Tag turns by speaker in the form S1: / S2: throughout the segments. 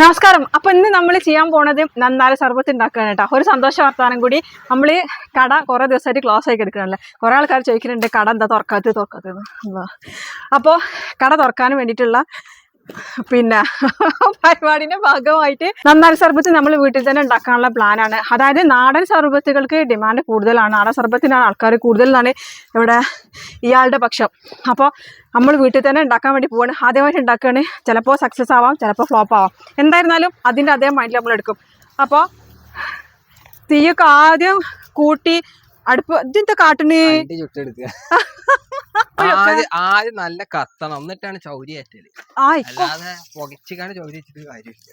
S1: നമസ്കാരം. അപ്പൊ ഇന്ന് നമ്മൾ ചെയ്യാൻ പോണത് നന്നാൽ സർബത്ത് ഉണ്ടാക്കുകയാണ് കേട്ടോ. ഒരു സന്തോഷ വർത്താനം കൂടി. നമ്മൾ കട കുറെ ദിവസമായിട്ട് ക്ലോസ് ആയി എടുക്കണല്ലേ കുറെ ആൾക്കാർ ചോദിക്കുന്നുണ്ട് കട എന്താ തുറക്കാത്തത് തുറക്കാത്തത് അപ്പോൾ കട തുറക്കാൻ വേണ്ടിയിട്ടുള്ള പിന്നെ പരിപാടിന്റെ ഭാഗമായിട്ട് നന്നാരി സർബത്ത് നമ്മൾ വീട്ടിൽ തന്നെ ഉണ്ടാക്കാനുള്ള പ്ലാനാണ് അതായത് നാടൻ സർബത്തുകൾക്ക് ഡിമാൻഡ് കൂടുതലാണ്. നാടൻ സർബത്തിനാണ് ആൾക്കാർ കൂടുതലാണ് ഇവിടെ ഇയാളുടെ പക്ഷം. അപ്പോൾ നമ്മൾ വീട്ടിൽ തന്നെ ഉണ്ടാക്കാൻ വേണ്ടി പോവാണ്. ആദ്യമായിട്ട് ഉണ്ടാക്കുകയാണ് ചിലപ്പോൾ സക്സസ് ആവാം ചിലപ്പോൾ ഫ്ലോപ്പ് ആവാം. എന്തായിരുന്നാലും അതിന്റെ അതേ മൈൻഡിൽ നമ്മൾ എടുക്കും. അപ്പോൾ തീയൊക്കെ ആദ്യം കൂട്ടി അടുപ്പ് ഇതിന്റെ കാട്ടിന്?
S2: ആദ്യം നല്ല കത്തണം. എന്നിട്ടാണ് ചൗരി
S1: ഏറ്റൽ
S2: അല്ലാതെ പുകച്ചിക്കാണ് ചൗരി വെച്ചിട്ട് കാര്യമില്ല.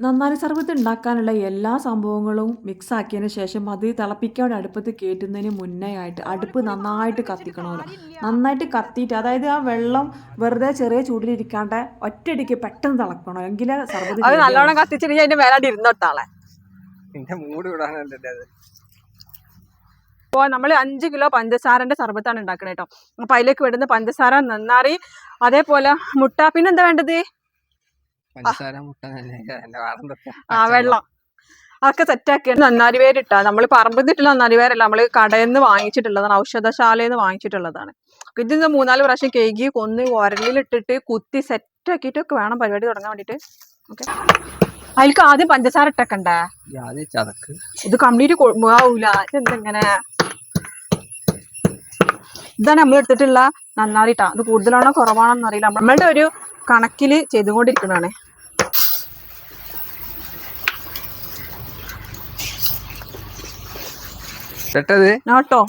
S3: നന്നാരി സർബത്ത് ഉണ്ടാക്കാനുള്ള എല്ലാ സംഭവങ്ങളും മിക്സ് ആക്കിയതിനു ശേഷം അത് തിളപ്പിക്കാൻ അടുപ്പത്ത് കയറ്റുന്നതിന് മുന്നേ ആയിട്ട് അടുപ്പ് നന്നായിട്ട് കത്തിക്കണമല്ലോ. നന്നായിട്ട് കത്തിയിട്ട് അതായത് ആ വെള്ളം വെറുതെ ചെറിയ ചൂടിലിരിക്കാണ്ട് ഒറ്റയടിക്ക് പെട്ടെന്ന് തിളക്കണം. എങ്കിലേ സർബത്ത്
S1: അത് നല്ലോണം കത്തിച്ചിട്ട് അതിന്റെ മേലാണ്ട് ഇരുന്നോട്ടാളെ
S2: പിന്നെ മൂട് വിടാനല്ലേ
S1: അപ്പോൾ നമ്മൾ അഞ്ച് കിലോ പഞ്ചസാരന്റെ സർബത്താണ് ഉണ്ടാക്കണേ കേട്ടോ അപ്പോൾ അതിലേക്ക് വിടുന്ന പഞ്ചസാര നന്നാറി അതേപോലെ മുട്ട
S2: പിന്നെ എന്താ വേണ്ടത്
S1: ആ വെള്ളം. അതൊക്കെ സെറ്റാക്കി നന്നാരി പേരിട്ടാ നമ്മൾ പറമ്പിന്നിട്ടുള്ള നന്നാരി പേരല്ല നമ്മൾ കടയിൽ നിന്ന് വാങ്ങിച്ചിട്ടുള്ളതാണ് ഔഷധശാലയിൽ നിന്ന് വാങ്ങിച്ചിട്ടുള്ളതാണ് ഇത് മൂന്നാൽ പ്രാവശ്യം കേകി കൊന്ന് ഉരലിലിട്ടിട്ട് കുത്തി സെറ്റാക്കിയിട്ടൊക്കെ വേണം പരിപാടി തുടങ്ങാൻ വേണ്ടിട്ട്. ഓക്കെ. അതിൽക്ക് ആദ്യം പഞ്ചസാര ഇട്ടക്കണ്ടേ? ഇത് കംപ്ലീറ്റ് ആവൂല. ഇതെന്തെങ്ങനെ? ഇതാണ് നമ്മൾ എടുത്തിട്ടുള്ള നന്നാറിട്ട. അത് കൂടുതലാണോ കുറവാണോ എന്നറിയില്ല നമ്മളുടെ ഒരു കണക്കിൽ ചെയ്തുകൊണ്ടിരിക്കുന്നതാണ്. നോട്ടോ.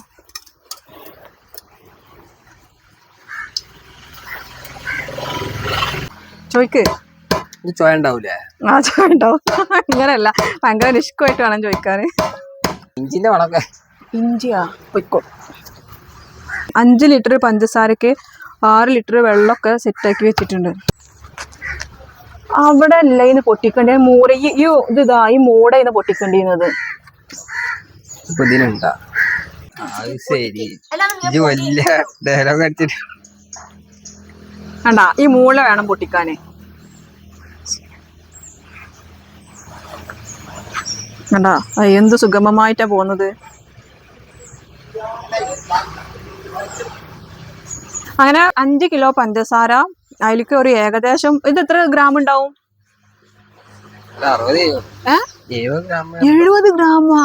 S1: ചോയ്ക്ക്.
S2: ചോയ ഉണ്ടാവൂലേ
S1: ആ ഭയങ്കര നിഷ്കമായിട്ട് വേണം ചോദിക്കാറ്
S2: ഇഞ്ചിന്റെ വളമൊക്കെ
S1: ഇഞ്ചിയാ. പൊയ്ക്കോ. അഞ്ച് ലിറ്റർ പഞ്ചസാരയ്ക്ക് ആറ് ലിറ്റർ വെള്ളമൊക്കെ സെറ്റാക്കി വെച്ചിട്ടുണ്ട്. അവിടെ അല്ല ഇന്ന് പൊട്ടിക്കണ്ടേ? മൂട ഈ ഇത് ഇതാ ഈ മൂട ഇന്ന് പൊട്ടിക്കേണ്ടിയിരുന്നത്
S2: ഇപ്പൊ ഇതിനുണ്ടാ അത് ശരി. ഇത് വലിയ ഡയലോഗ് അടിച്ചിട്ട്
S1: വേണ്ട ഈ മൂള വേണം പൊട്ടിക്കാന്. വേണ്ട എന്ത് സുഗമമായിട്ടാ പോകുന്നത്? അങ്ങനെ അഞ്ച് കിലോ പഞ്ചസാര അതിലേക്ക് ഒരു ഏകദേശം ഇത് എത്ര ഗ്രാം ഉണ്ടാവും?
S2: എഴുപത്. ഗ്രാം
S1: ഗ്രാമാ.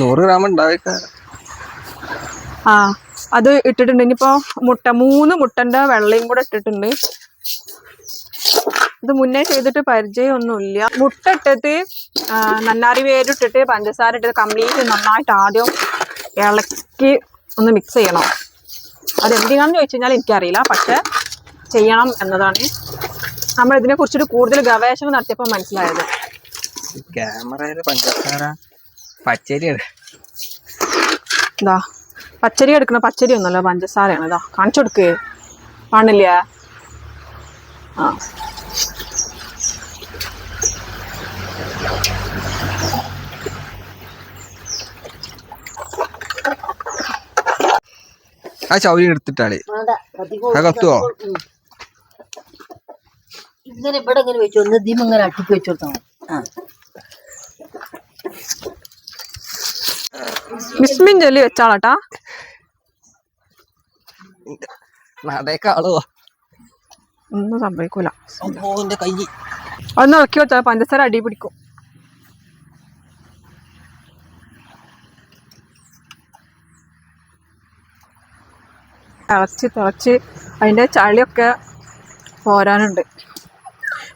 S2: നൂറ്
S1: ആ അത് ഇട്ടിട്ടുണ്ട്. ഇനിയിപ്പോ മുട്ട മൂന്ന് മുട്ടന്റെ വെള്ളയും കൂടെ ഇട്ടിട്ടുണ്ട്. ഇത് മുന്നേ ചെയ്തിട്ട് പരിചയമൊന്നുമില്ല മുട്ട ഇട്ടിട്ട് നന്നാരി വേരിട്ടിട്ട് പഞ്ചസാര ഇട്ടിട്ട് കംപ്ലീറ്റ് നന്നായിട്ട് ആദ്യം ഇളക്കി ഒന്ന് മിക്സ് ചെയ്യണം. അത് എന്തിനാന്ന് ചോദിച്ചു കഴിഞ്ഞാൽ എനിക്കറിയില്ല. പക്ഷെ ചെയ്യണം എന്നതാണ് നമ്മൾ ഇതിനെ കുറിച്ചൊരു കൂടുതൽ ഗവേഷണം നടത്തിയപ്പോൾ മനസ്സിലായത്.
S2: ക്യാമറയിൽ പഞ്ചസാര പച്ചരിയാണ്
S1: ഇതാ പച്ചരി എടുക്കണ പച്ചരി ഒന്നുമല്ല പഞ്ചസാരയാണ്. ഇതാ കാണിച്ചു കൊടുക്കേ. കാണില്ല? ആ.
S2: ആ ചൗരി എടുത്തിട്ടാളേ ആ കത്തുവോ?
S4: ഇങ്ങനെ ഇവിടെ ഇങ്ങനെ വെച്ചു ഒന്ന് ഇതിമ ഇങ്ങനെ അട്ടിക്ക് വെച്ചു കൊടുത്താൽ ആ.
S1: വെച്ചാളട്ടാ?
S2: നടേക്കാളോ
S1: ഒന്നും സംഭവിക്കൂല.
S2: കൈ
S1: ഒന്ന് ഇളക്കി വെച്ചാൽ പഞ്ചസാര അടി പിടിക്കും. തിളച്ച് തിളച്ച് അതിന്റെ ചളിയൊക്കെ പോരാനുണ്ട്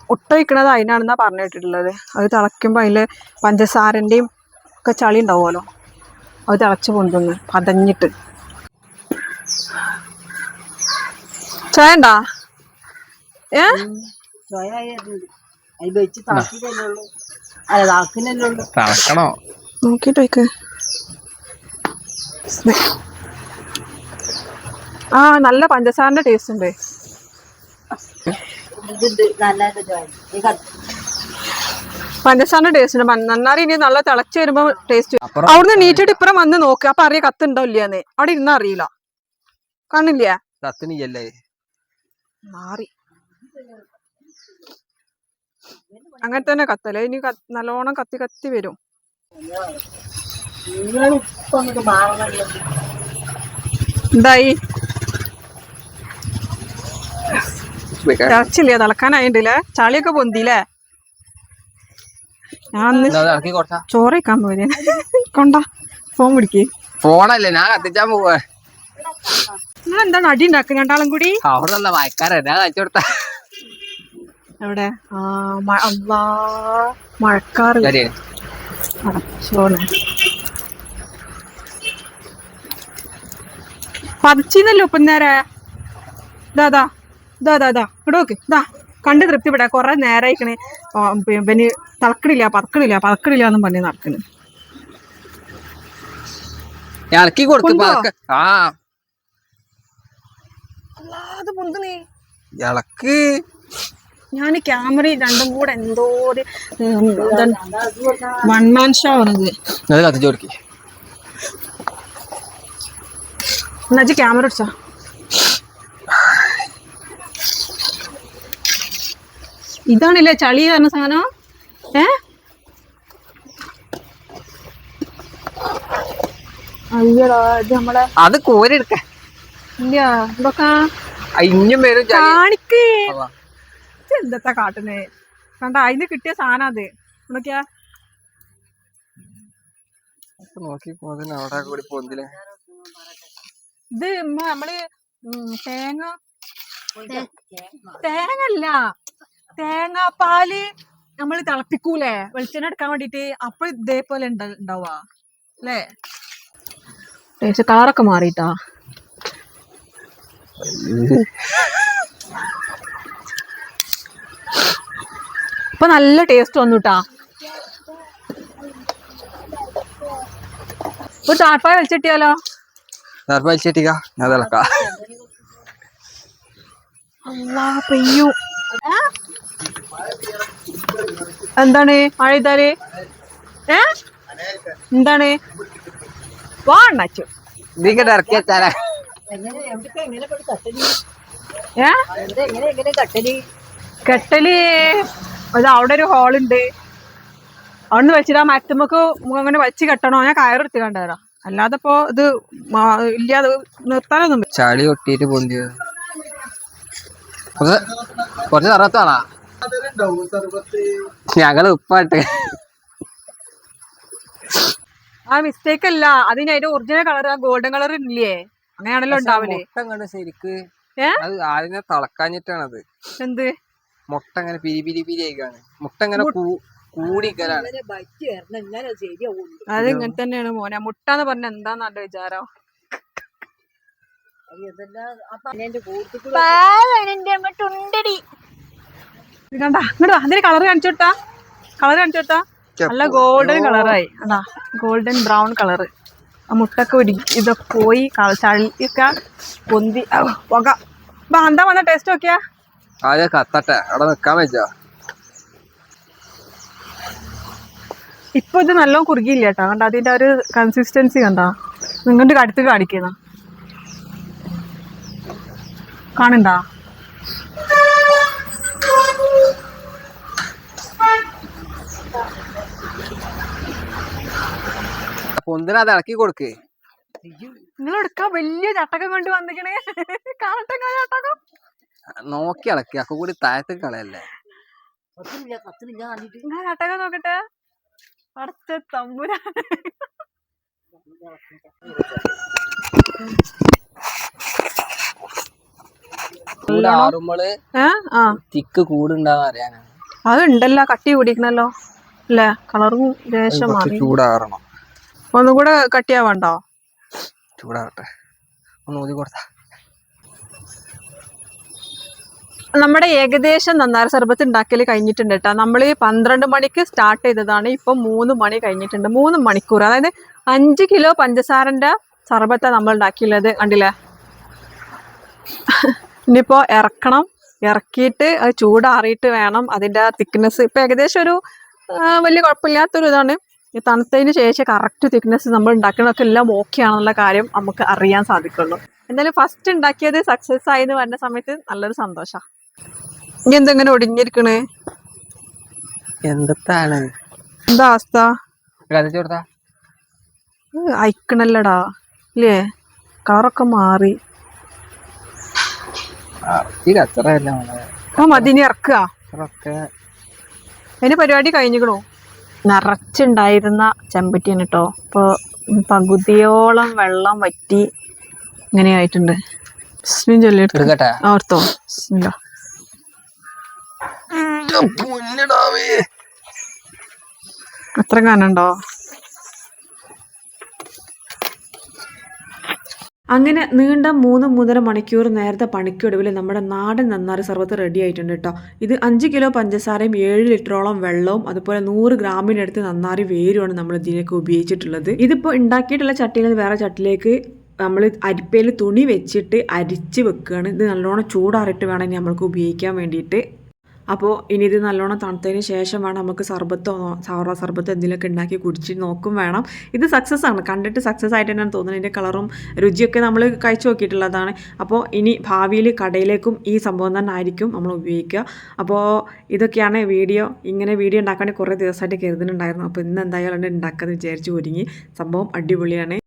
S1: മുട്ട വയ്ക്കണത് അതിനാണെന്നാണ് പറഞ്ഞു കേട്ടിട്ടുള്ളത് അത് തിളയ്ക്കുമ്പോൾ അതിൽ പഞ്ചസാരന്റെയും ഒക്കെ ചളി ഉണ്ടാവുമല്ലോ. അത് തിളച്ച് പൊന്തുന്നു പതഞ്ഞിട്ട്. ചായ ഉണ്ടാ ഏ
S4: സ്വയമായത് അത് വെച്ച് താക്കിയതല്ലേ ഉള്ളൂ അല്ല താക്കിനല്ലേ ഉള്ളൂ
S2: തളക്കണോ
S1: നോക്കിട്ട് വയ്ക്ക് ആ നല്ല പഞ്ചസാരന്റെ ടേസ്റ്റ് ഉണ്ട്. പഞ്ചസാരന്റെ ടേസ്റ്റ് ഉണ്ട്. നന്നാറി ഇനി നല്ല തിളച്ച് വരുമ്പോ ടേസ്റ്റ് അവിടുന്ന് നീറ്റിട്ട് ഇപ്പറം വന്ന് നോക്കുക അപ്പൊ അറിയാം കത്തുണ്ടോ ഇല്ലയെന്ന്. അവിടെ ഇരുന്നാ അറിയില്ല. കാണില്ല? മാറി. അങ്ങനെ തന്നെ കത്തല്ലേ ഇനി നല്ലോണം കത്തി കത്തി വരും. എന്തായി? ഇറച്ചില്ലേ? തിളക്കാനായിട്ടില്ലേ? ചളിയൊക്കെ പൊന്തിയില്ലേ? ഞാൻ അന്ന്
S2: ഇറക്കി കൊടുത്താ.
S1: ചോറ് വയ്ക്കാൻ പോയത്. കൊണ്ട. ഫോൺ പിടിക്ക്.
S2: ഫോണല്ലേ ഞാൻ കത്തിച്ചാൻ പോവാ.
S1: നിങ്ങൾ എന്താണ് അടി ഉണ്ടാക്കുക രണ്ടാളും കൂടി?
S2: അവിടെ നല്ല മയക്കാരാ ഞാൻ കഴിച്ചു കൊടുത്താ.
S1: എവിടെ? മഴക്കാറ്. പതിച്ചിന്നല്ലോ ഇപ്പം നേരെ? ഇതാ. ഇതാ ഇതാ ഇതാ ഇതാ ഇവിടെ നോക്ക്. ഇതാ കണ്ട് തൃപ്തിപ്പെടാ. കുറെ നേരായിക്കണേ. പിന്നെ തളക്കണില്ല പറക്കണില്ല പറക്കണില്ല എന്നും പറഞ്ഞ് നടക്കണ്.
S2: കൊടുത്തു. ആ.
S1: പൊന്തുന്നേ
S2: ഇളക്ക്.
S1: ഞാൻ ക്യാമറ രണ്ടും കൂടെ എന്തോ ഒരു വൺ മാൻ ഷോ ആണത്
S2: അത് കത്തിച്ചു കൊടുക്കി.
S1: എന്നുവെച്ചാൽ ക്യാമറ അടിച്ചാ ഇതാണല്ലേ ചളി പറഞ്ഞ സാധനം? ഏ? അയ്യടാ ഇത് നമ്മളെ
S2: അത് കോരെടുക്ക.
S1: ഇല്ല ഇതൊക്കെ
S2: ഇഞ്ഞും വരും ചളി.
S1: കാണിക്ക്.
S2: അവ്വ.
S1: ഇത് എന്തത്താ കാട്ടുന്നേ? കണ്ട അതിന് കിട്ടിയ സാധനം അത്. നോക്കിയാ
S2: ഇപ്പൊ നോക്കി പോതിന് അവിടെ കൂടി പൊന്തിൽ
S1: ഇത് നമ്മൾ തേങ്ങ തേങ്ങ അല്ല തേങ്ങാപ്പാൽ നമ്മൾ തിളപ്പിക്കൂലേ? വെളിച്ചെണ്ണ എടുക്കാൻ വേണ്ടിട്ട് അപ്പൊ ഇതേപോലെ ഉണ്ട- ഉണ്ടാവുക അല്ലേ? ടേസ്റ്റ് കളറൊക്കെ മാറിയിട്ടാ ഇപ്പൊ നല്ല ടേസ്റ്റ് വന്നുട്ടാ. ഒരു ചാട്ടായ വലിച്ചിട്ടിയാലോ?
S2: സർപ്പഴിച്ചിട്ടിക്ക ഞാൻ തിളക്കാം.
S1: അല്ലാ പെയ്യൂ? എന്താണ്? മഴ ഏ? എന്താണ്? വാ അണ്ണാച്ചു.
S2: ഇറക്കി വെച്ചാലേ.
S1: ഏ?
S4: കട്ടൽ
S1: കെട്ടൽ അത് അവിടെ ഒരു ഹോളുണ്ട് അവിടുന്ന് വെച്ചിട്ട് ആ മരത്തുമ്മക്ക് അങ്ങനെ വെച്ച് കെട്ടണോ? ഞാൻ കയറെടുത്ത് കണ്ടുതരാം അല്ലാതെ ഇപ്പോ ഇത് ഇല്ലാതെ നിർത്താനൊന്നും.
S2: ചളി കൊട്ടിയിട്ട് പൊന്തിയത്. കുറച്ച് കുറച്ച് ഞങ്ങൾ ഉപ്പാട്ട്
S1: ആ മിസ്റ്റേക്ക് അല്ല. അതിന് അതിന്റെ ഒറിജിനൽ കളർ ആ ഗോൾഡൻ കളർ ഇല്ലേ? അങ്ങനെയാണല്ലോ
S2: ഉണ്ടാവൽ. കണ്ട് ശരിക്ക് അത് തിളക്കാഞ്ഞിട്ടാണത്.
S1: എന്ത്?
S2: മുട്ട അങ്ങനെ പിരി പിരി പിരി ആയിക്കാണ്. മുട്ട അങ്ങനെ കൂടിക്കലാണ്
S1: അത് ഇങ്ങനെ തന്നെയാണ് മോനെ. മുട്ട എന്ന് പറഞ്ഞ എന്താന്ന് എന്റെ വിചാരം?
S4: അത് എന്തെല്ലാം അപ്പൊ അതിന്റെ കൂടുതൽ
S1: ഇത് കണ്ടാ ഇങ്ങോട്ട് അതിന്റെ കളർ കാണിച്ചു കൊടുത്താ. കളർ കാണിച്ചു കൊടുത്താ. നല്ല ഗോൾഡൻ കളറായി അതാ ഗോൾഡൻ ബ്രൗൺ കളറ് ആ മുട്ടൊക്കെ ഒരു ഇതൊക്കെ പോയി ചളിയൊക്കെ പൊന്തി പുക അപ്പൊ എന്താ വന്ന ടേസ്റ്റ് നോക്കിയാ?
S2: ആദ്യം കത്തട്ടെ. അവിടെ നിക്കാൻ വെച്ചോ
S1: ഇപ്പൊ ഇത് നല്ലോണം കുറുകിയില്ല കേട്ടോ. കണ്ട അതിന്റെ ഒരു കൺസിസ്റ്റൻസി കണ്ടാ. നിങ്ങളുടെ അടുത്ത് കാണിക്കുന്ന. കാണണ്ടാ
S2: പൊന്തിന അത് ഇളക്കി കൊടുക്ക്?
S1: നിങ്ങൾ എടുക്കാൻ വലിയ ചട്ടക്കം കൊണ്ട് വന്നിക്കണേ കാണട്ടെ ചട്ടകം.
S2: നോക്കി ഇളക്കി അക്ക കൂടി താഴത്ത് കളയല്ലേ?
S1: ചട്ടകം നോക്കട്ടെ. അടുത്ത തമ്പുരാ
S2: തിക്ക് കൂടുണ്ടാന്ന് അറിയാനാണ്.
S1: അതുണ്ടല്ലോ കട്ടി കൂടിക്കണല്ലോ അല്ലേ? കളറും ലേശം മാറി.
S2: ചൂടാറണം.
S1: ഒന്നും കൂടെ കട്ടിയാവണ്ടോ?
S2: ചൂടാവട്ടെ. ഒന്ന് ഊതി കൊടുത്താ.
S1: നമ്മുടെ ഏകദേശം നന്നാര സർബത്ത് ഉണ്ടാക്കൽ കഴിഞ്ഞിട്ടുണ്ട് കേട്ടോ നമ്മൾ ഈ പന്ത്രണ്ട് മണിക്ക് സ്റ്റാർട്ട് ചെയ്തതാണ്. ഇപ്പം മൂന്ന് മണി കഴിഞ്ഞിട്ടുണ്ട്. മൂന്ന് മണിക്കൂർ. അതായത് അഞ്ച് കിലോ പഞ്ചസാരന്റെ സർബത്താണ് നമ്മൾ ഉണ്ടാക്കിയുള്ളത്. കണ്ടില്ലേ? ഇനിയിപ്പോ ഇറക്കണം. ഇറക്കിയിട്ട് അത് ചൂടാറിയിട്ട് വേണം. അതിന്റെ തിക്നെസ് ഇപ്പൊ ഏകദേശം ഒരു വലിയ കുഴപ്പമില്ലാത്തൊരു ഇതാണ് ഈ തണുത്തതിന് ശേഷം കറക്റ്റ് തിക്നെസ് നമ്മൾ ഉണ്ടാക്കണമൊക്കെ എല്ലാം ഓക്കെ ആണെന്നുള്ള കാര്യം നമുക്ക് അറിയാൻ സാധിക്കുള്ളൂ. എന്തായാലും ഫസ്റ്റ് ഉണ്ടാക്കിയത് സക്സസ് ആയി എന്ന് പറഞ്ഞ സമയത്ത് നല്ലൊരു സന്തോഷമാണ് ഇനി എന്തെങ്ങനെ ഒടിഞ്ഞിരിക്കണേ?
S2: എന്താണ്
S1: എന്താ അവസ്ഥ? അയക്കണല്ലടാ. ഇല്ലേ? കളറൊക്കെ മാറി.
S2: ആ,
S1: മതി മതിനി ഇറക്കുക. അതിന് പരിപാടി കഴിഞ്ഞിക്കണോ? നിറച്ചുണ്ടായിരുന്ന ചെമ്പറ്റിയാണ് കേട്ടോ ഇപ്പോൾ പകുതിയോളം വെള്ളം വറ്റി ഇങ്ങനെ ആയിട്ടുണ്ട് ഓർത്തോ അത്ര കാനുണ്ടോ?
S3: അങ്ങനെ നീണ്ട മൂന്ന് മൂന്നര മണിക്കൂർ നേരത്തെ പണിക്കൊടുവിൽ നമ്മുടെ നാടൻ നന്നാറി സർവത്ത് റെഡി ആയിട്ടുണ്ട് കേട്ടോ ഇത് അഞ്ച് കിലോ പഞ്ചസാരയും ഏഴ് ലിറ്ററോളം വെള്ളവും അതുപോലെ നൂറ് ഗ്രാമിനടുത്ത് നന്നാറി വേരുമാണ് നമ്മൾ ഇതിനൊക്കെ ഉപയോഗിച്ചിട്ടുള്ളത്. ഇതിപ്പോൾ ഉണ്ടാക്കിയിട്ടുള്ള ചട്ടിയിൽ നിന്ന് വേറെ ചട്ടിലേക്ക് നമ്മൾ അരിപ്പയിൽ തുണി വെച്ചിട്ട് അരിച്ച് വെക്കുകയാണ് ഇത് നല്ലോണം ചൂടാറിയിട്ട് വേണം നമ്മൾക്ക് ഉപയോഗിക്കാൻ വേണ്ടിയിട്ട്. അപ്പോൾ ഇനി ഇത് നല്ലോണം തണുത്തതിന് ശേഷം വേണം നമുക്ക് സർബത്തോ സൗറ സർബത്തോ എന്തെങ്കിലുമൊക്കെ ഉണ്ടാക്കി കുടിച്ച് നോക്കും വേണം. ഇത് സക്സസ് ആണ്. കണ്ടിട്ട് സക്സസ് ആയിട്ട് തന്നെയാണ് തോന്നുന്നത്. ഇതിന്റെ കളറും രുചിയൊക്കെ നമ്മൾ കഴിച്ചു നോക്കിയിട്ടുള്ളതാണ്. അപ്പോൾ ഇനി ഭാവിയിൽ കടയിലേക്കും ഈ സംഭവം തന്നെ ആയിരിക്കും നമ്മൾ ഉപയോഗിക്കുക. അപ്പോൾ ഇതൊക്കെയാണ് വീഡിയോ. ഇങ്ങനെ വീഡിയോ ഉണ്ടാക്കാൻ കുറേ ദിവസമായിട്ട് കരുതുന്നുണ്ടായിരുന്നു. അപ്പോൾ ഇന്ന് എന്തായാലും ഉണ്ടാക്കാമെന്ന് വിചാരിച്ച് ഒരുങ്ങി. സംഭവം അടിപൊളിയാണ്.